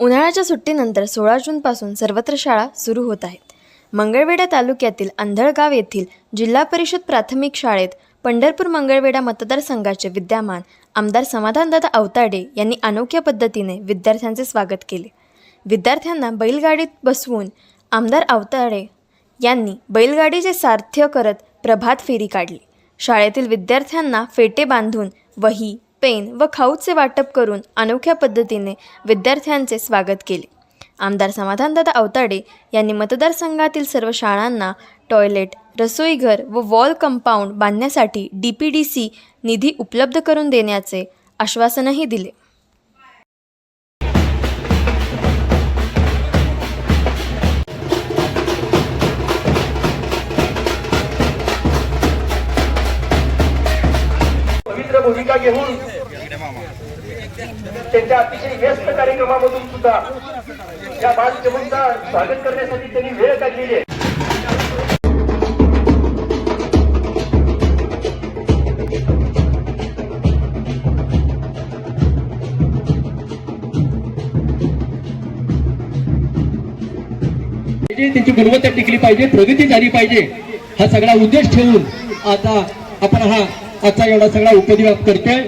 उन्हाळ्याच्या सुट्टीनंतर सोळा जूनपासून सर्वत्र शाळा सुरू होत आहेत. मंगळवेढा तालुक्यातील अंधळगाव येथील जिल्हा परिषद प्राथमिक शाळेत पंढरपूर मंगळवेढा मतदारसंघाचे विद्यमान आमदार समाधानदादा अवताडे यांनी अनोख्या पद्धतीने विद्यार्थ्यांचे स्वागत केले. विद्यार्थ्यांना बैलगाडीत बसवून आमदार अवताडे यांनी बैलगाडीचे सारथ्य करत प्रभात फेरी काढली. शाळेतील विद्यार्थ्यांना फेटे बांधून वही पेन व खाऊचे वाटप करून अनोख्या पद्धतीने विद्यार्थ्यांचे स्वागत केले. आमदार समाधानदादा अवताडे यांनी मतदारसंघातील सर्व शाळांना टॉयलेट रसोईघर व वॉल कंपाऊंड बांधण्यासाठी डी पी डी सी निधी उपलब्ध करून देण्याचे आश्वासनही दिले. पवित्र भूमिका घेऊन त्यांच्या अतिशय व्यस्त कार्यक्रमामधून सुद्धा या बालचमूंचा स्वागत करण्यासाठी त्यांनी वेळ काढलेली आहे. त्यांची गुणवत्ता टिकली पाहिजे प्रगती झाली पाहिजे हा सगळा उद्देश ठेवून आता आपण हा आजचा एवढा सगळा उपद्व्याप करतोय.